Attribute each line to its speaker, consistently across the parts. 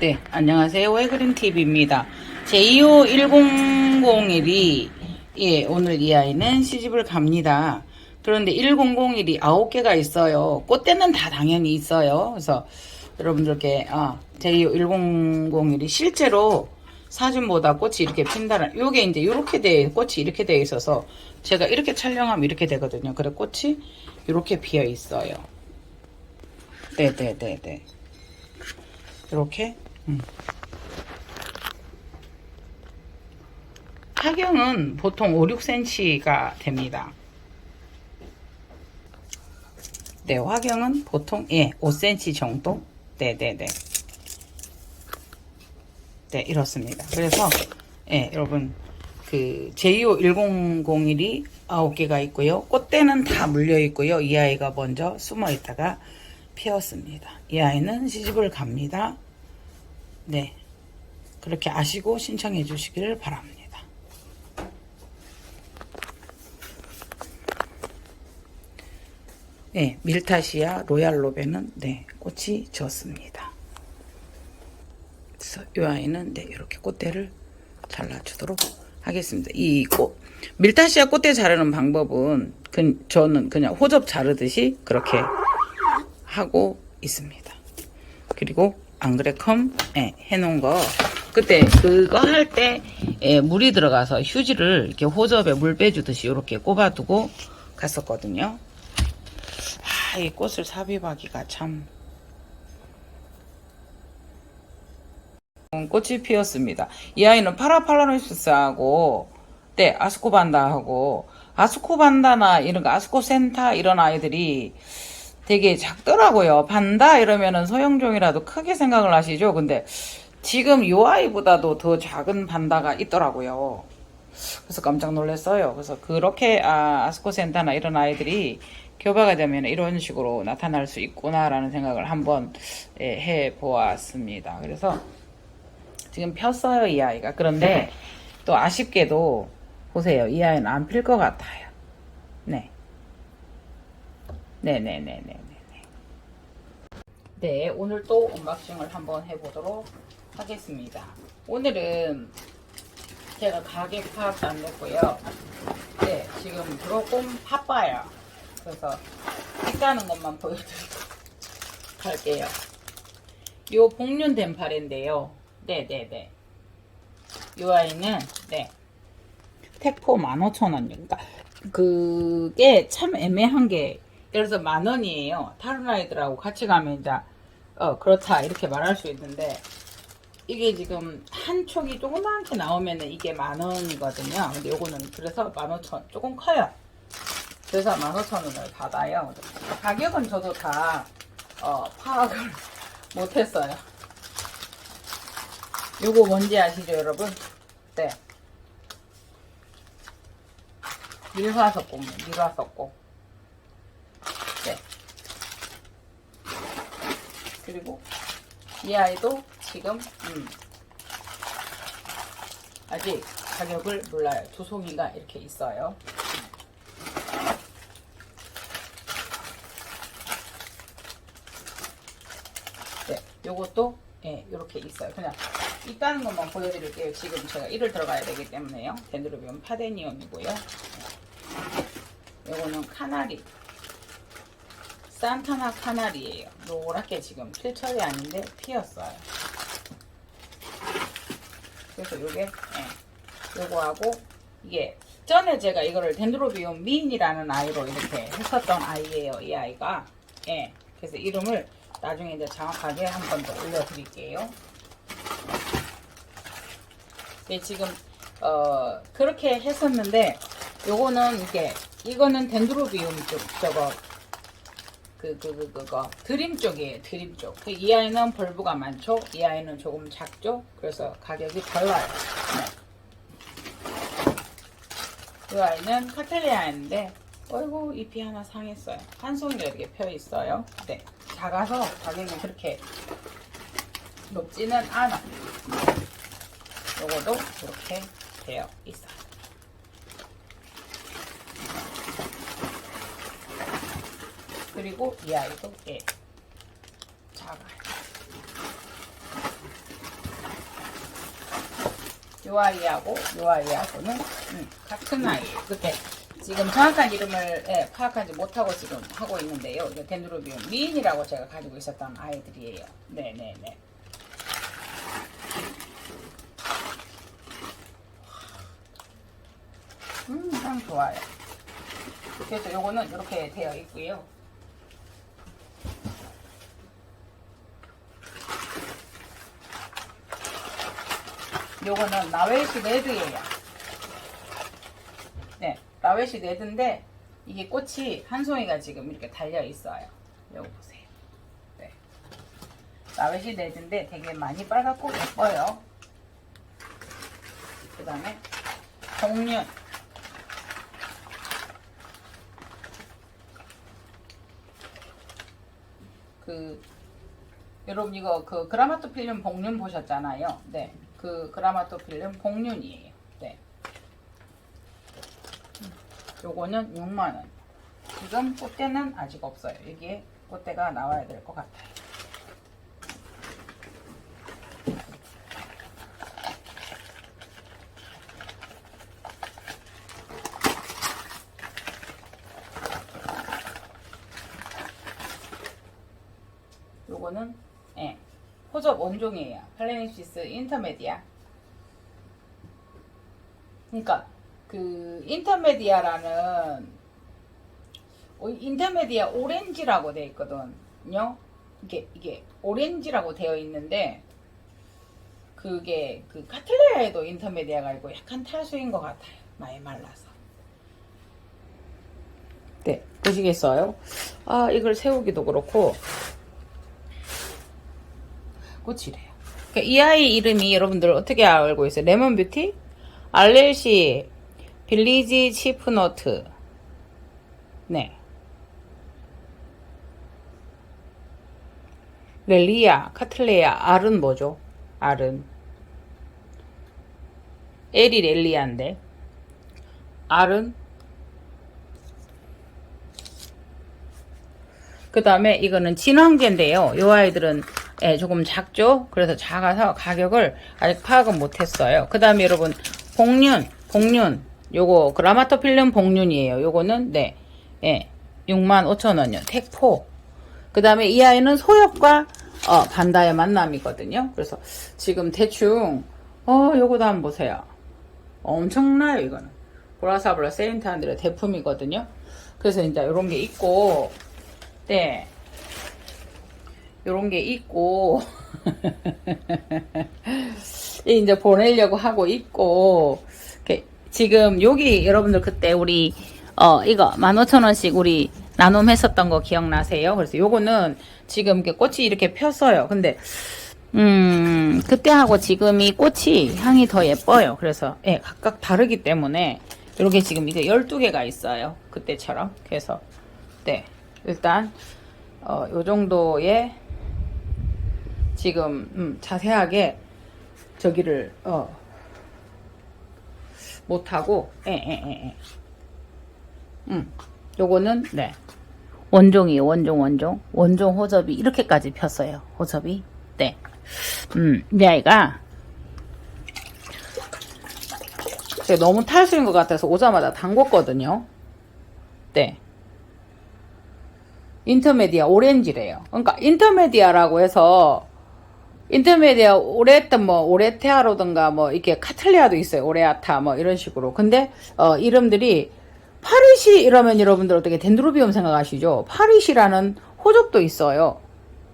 Speaker 1: 네, 안녕하세요. 외그린TV입니다. 제2호1001이, 예, 오늘 이 아이는 시집을 갑니다. 그런데 1001이 9개가 있어요. 꽃대는 다 당연히 있어요. 그래서 여러분들께, 아, 제2호1001이 실제로 사진보다 꽃이 이렇게 핀다는, 요게 이제 이렇게 돼, 꽃이 이렇게 돼 있어서 제가 이렇게 촬영하면 이렇게 되거든요. 그래, 꽃이 이렇게 피어 있어요. 네네네네. 이렇게 음. 하경은 보통 5, 6cm가 됩니다. 네, 화경은 보통 예, 5cm 정도. 네, 네, 네. 네, 이렇습니다. 그래서 예, 여러분 그 제2호 1001이 9개가 있고요. 꽃대는 다 물려 있고요. 이 아이가 먼저 숨어 있다가 피었습니다. 이 아이는 시집을 갑니다. 네. 그렇게 아시고 신청해 주시기를 바랍니다. 네, 밀타시아 로얄 로베는 네, 꽃이 졌습니다. 그래서 이 아이는 네, 이렇게 꽃대를 잘라주도록 하겠습니다. 이 꽃, 밀타시아 꽃대 자르는 방법은 그, 저는 그냥 호접 자르듯이 그렇게 하고 있습니다. 그리고 앙그레컴 예, 해놓은 거 그때 그거 할때 예, 물이 들어가서 휴지를 이렇게 호접에 물 빼주듯이 이렇게 꼽아두고 갔었거든요. 아, 이 꽃을 삽입하기가 참 음, 꽃이 피었습니다. 이 아이는 파라팔라노시스하고 네 아스코반다하고 아스코반다나 이런 거 아스코센타 이런 아이들이 되게 작더라고요. 반다 이러면은 소형종이라도 크게 생각을 하시죠. 근데 지금 요 아이보다도 더 작은 반다가 있더라고요. 그래서 깜짝 놀랐어요. 그래서 그렇게 아, 아스코센타나 이런 아이들이 교배가 되면 이런 식으로 나타날 수 있구나라는 생각을 한번 예, 해 보았습니다. 그래서 지금 폈어요 이 아이가. 그런데 또 아쉽게도 보세요 이 아이는 안 필 것 같아요. 네. 네네네네 네. 네, 오늘 또 언박싱을 한번 해보도록 하겠습니다. 오늘은 제가 가격 파악도 안 됐고요. 네, 지금 조금 바빠요. 그래서 색가는 것만 보여드리고 갈게요. 요 복륜된 팔인데요. 네네네. 요 아이는, 네. 택포 15,000원. 그러니까 그게 참 애매한 게 예를 들어서 만 원이에요. 다른 아이들하고 같이 가면 이제 어 그렇다 이렇게 말할 수 있는데 이게 지금 한 촉이 조그맣게 나오면은 이게 만 원이거든요. 근데 요거는 그래서 만 오천 조금 커요. 그래서 만 오천 원을 받아요. 가격은 저도 다 어, 파악을 못했어요. 요거 뭔지 아시죠, 여러분? 네. 밀화석공, 밀화석공. 네. 그리고 이 아이도 지금 음, 아직 가격을 몰라요. 두 송이가 이렇게 있어요. 네, 요것도 예, 이렇게 있어요. 그냥 있다는 것만 보여드릴게요. 지금 제가 이를 들어가야 되기 때문에요. 데드로비움 파데니움이고요. 요거는 카나리. 산타나 카나리예요. 노랗게 지금 필철이 아닌데 피었어요. 그래서 요게 예, 요거하고 이게 전에 제가 이거를 덴드로비움 미인이라는 아이로 이렇게 했었던 아이예요. 이 아이가 예. 그래서 이름을 나중에 이제 정확하게 한 번 더 올려드릴게요. 네, 지금 어 그렇게 했었는데 요거는 이게 이거는 덴드로비움 쪽 저거 그, 그, 그, 그 거, 드림 쪽이에요, 드림 쪽. 그이 아이는 벌브가 많죠? 이 아이는 조금 작죠? 그래서 가격이 달라요. 네. 이 아이는 카텔리아인데, 어이구, 잎이 하나 상했어요. 한 송이가 이렇게 펴 있어요. 네. 작아서 가격이 그렇게 높지는 않아. 요거도 이렇게 되어 있어요. 그리고 이 아이도 예 작아요. 요 아이하고 요 아이하고는 음, 같은 아이. 그때 지금 정확한 이름을 예, 파악하지 못하고 지금 하고 있는데요. 덴드로비움 미인이라고 제가 가지고 있었던 아이들이에요. 네네네. 음, 향 좋아요. 그래서 요거는 이렇게 되어 있고요. 요거는 라웨시 레드예요. 네, 라웨시 레드인데 이게 꽃이 한 송이가 지금 이렇게 달려 있어요. 요거 보세요. 네. 라웨시 레드인데 되게 많이 빨갛고 예뻐요. 그 다음에 동륜. 그 여러분 이거 그 그라마토필름 복륜 보셨잖아요. 네, 그 그라마토필름 복륜이에요. 네. 음, 요거는 6만 원. 지금 꽃대는 아직 없어요. 여기에 꽃대가 나와야 될 것 같아요. 요거는 예, 호접 원종이에요. 팔레니시스 인터메디아. 그러니까 그 인터메디아라는 어, 인터메디아 오렌지라고 되어 있거든요. 이게 이게 오렌지라고 되어 있는데 그게 그 카틀레아에도 인터메디아가 있고 약간 탈수인 것 같아요. 많이 말라서. 네, 보시겠어요? 아, 이걸 세우기도 그렇고 꽃이래요. 그러니까 이 아이 이름이 여러분들 어떻게 알고 있어요? 레몬 뷰티, 알렐시, 빌리지 치프노트. 네. 렐리아, 카틀레아, 알은 뭐죠? 알은. 에리 렐리아인데. 알은 그 다음에 이거는 진황제인데요. 이 아이들은 예, 조금 작죠? 그래서 작아서 가격을 아직 파악은 못했어요. 그 다음에 여러분 복륜, 복륜 요거 그라마토필름 복륜이에요. 요거는 네, 예, 65,000원이요. 택포. 그 다음에 이 아이는 소엽과 어, 반다의 만남이거든요. 그래서 지금 대충 어 요거도 한번 보세요. 엄청나요 이거는. 보라사브라 세인트한들의 대품이거든요. 그래서 이제 이런 게 있고 네. 요런 게 있고 이제 보내려고 하고 있고 지금 여기 여러분들 그때 우리 어 이거 15,000원씩 우리 나눔했었던 거 기억나세요? 그래서 요거는 지금 이렇게 꽃이 이렇게 폈어요. 근데 음 그때하고 지금 이 꽃이 향이 더 예뻐요. 그래서 예, 각각 다르기 때문에 이렇게 지금 이제 12개가 있어요. 그때처럼. 그래서 네. 일단 어, 요 정도의 지금 음, 자세하게 저기를 어, 못하고 에에에에 음 요거는 네. 원종이에요 원종 원종 원종 호접이 이렇게까지 폈어요. 호접이. 네 음 이 아이가 제가 너무 탈수인 것 같아서 오자마자 담궜거든요. 네. 인터메디아 오렌지래요. 그러니까 인터메디아라고 해서 인터메디아 오레트 뭐 오레테아로든가 뭐 이렇게 카틀리아도 있어요. 오레아타 뭐 이런 식으로. 근데 어 이름들이 파리시 이러면 여러분들 어떻게 덴드로비움 생각하시죠? 파리시라는 호접도 있어요.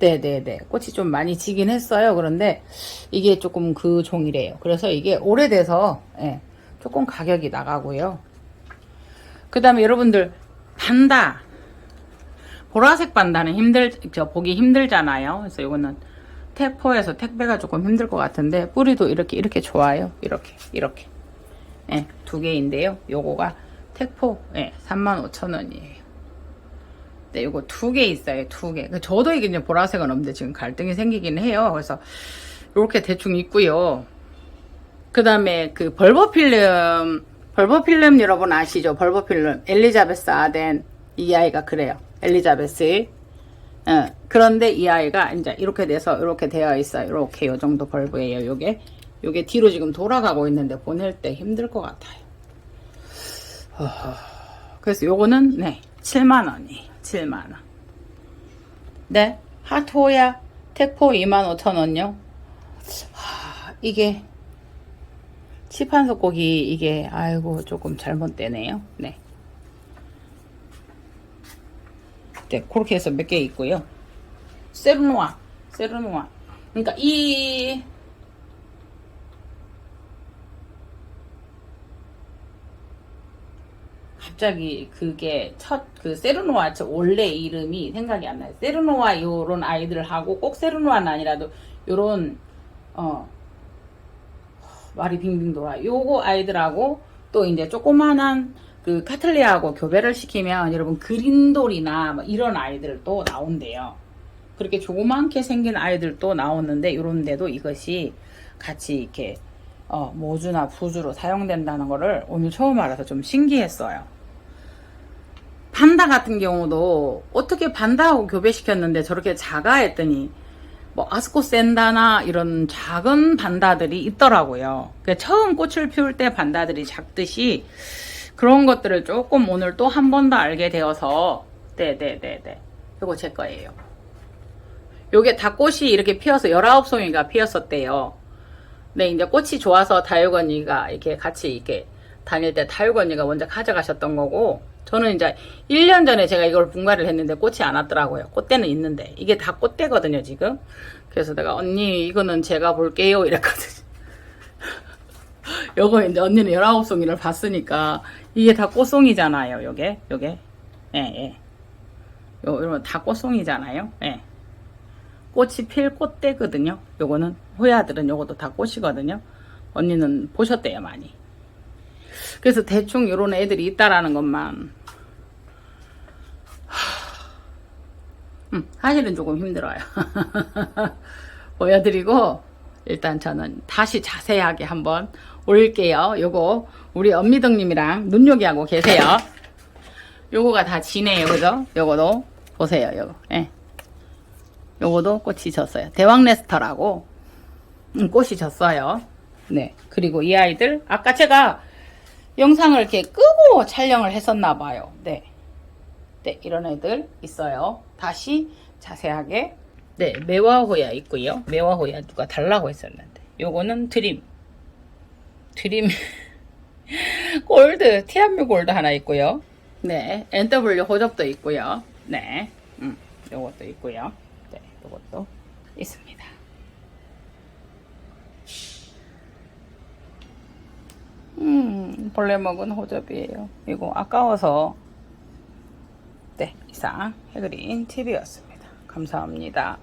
Speaker 1: 네네네. 꽃이 좀 많이 지긴 했어요. 그런데 이게 조금 그 종이래요. 그래서 이게 오래돼서 예, 조금 가격이 나가고요. 그 다음에 여러분들 반다 보라색 반다는 힘들, 저 보기 힘들잖아요. 그래서 이거는 택포에서 택배가 조금 힘들 것 같은데 뿌리도 이렇게 이렇게 좋아요. 이렇게 이렇게 예, 두 개인데요. 요거가 택포 예, 35,000원이에요. 네, 요거 두 개 있어요. 두 개. 그 저도 이게 이제 보라색은 없는데 지금 갈등이 생기긴 해요. 그래서 이렇게 대충 있고요. 그 다음에 그 벌버필름 벌버필름 여러분 아시죠? 벌버필름 엘리자베스 아덴 이 아이가 그래요. 엘리자베스. 어, 그런데 이 아이가 이제 이렇게 돼서 이렇게 되어 있어요. 이렇게 요 정도 벌브예요. 요게 요게 뒤로 지금 돌아가고 있는데 보낼 때 힘들 것 같아요. 그래서 요거는 네 7만 원이 7만 원. 네 하토야 택포 2만 5천 원요. 하, 이게 치판석 고기 이게 아이고 조금 잘못되네요. 네. 네 그렇게 해서 몇 개 있고요. 세르노아 세르노아. 그러니까 이 갑자기 그게 첫 그 세르노아 저 원래 이름이 생각이 안 나요. 세르노아 요런 아이들하고 꼭 세르노아는 아니라도 요런 어 말이 빙빙 돌아. 요거 아이들하고 또 이제 조그만한 그 카틀리아하고 교배를 시키면 여러분 그린돌이나 뭐 이런 아이들도 나온대요. 그렇게 조그맣게 생긴 아이들도 나오는데 요런 데도 이것이 같이 이렇게 어, 모주나 부주로 사용된다는 거를 오늘 처음 알아서 좀 신기했어요. 반다 같은 경우도 어떻게 반다하고 교배시켰는데 저렇게 작아 했더니 뭐 아스코 센다나 이런 작은 반다들이 있더라고요. 그러니까 처음 꽃을 피울 때 반다들이 작듯이 그런 것들을 조금 오늘 또 한 번 더 알게 되어서 네네네네 이거 제 거예요. 요게 다 꽃이 이렇게 피어서 19송이가 피었었대요. 네, 이제 꽃이 좋아서 다육 언니가 이렇게 같이 이렇게 다닐 때 다육 언니가 먼저 가져가셨던 거고, 저는 이제 1년 전에 제가 이걸 분갈이를 했는데 꽃이 안 왔더라고요. 꽃대는 있는데. 이게 다 꽃대거든요, 지금. 그래서 내가 언니, 이거는 제가 볼게요. 이랬거든요. 요거 이제 언니는 19송이를 봤으니까, 이게 다 꽃송이잖아요, 요게. 요게. 예, 예. 요, 이러면 다 꽃송이잖아요. 예. 꽃이 필 꽃대거든요. 요거는 호야들은 요것도 다 꽃이거든요. 언니는 보셨대요 많이. 그래서 대충 요런 애들이 있다라는 것만 하... 음, 사실은 조금 힘들어요. 보여드리고 일단 저는 다시 자세하게 한번 올릴게요. 요거 우리 엄미덕님이랑 눈요기하고 계세요. 요거가 다 지네요, 그죠? 요거도 보세요, 요거. 예. 요거도 꽃이 졌어요. 대왕레스터라고 음, 꽃이 졌어요. 네. 그리고 이 아이들 아까 제가 영상을 이렇게 끄고 촬영을 했었나 봐요. 네. 네, 이런 애들 있어요. 다시 자세하게 네, 매화호야 있고요. 매화호야 누가 달라고 했었는데 요거는 드림 드림 골드 티아뮤 골드 하나 있고요. 네, NW 호접도 있고요. 네, 음, 요것도 있고요. 네, 요것도 있습니다. 음, 벌레 먹은 호접이에요. 이거 아까워서 네, 이상 해그린 TV였습니다. 감사합니다.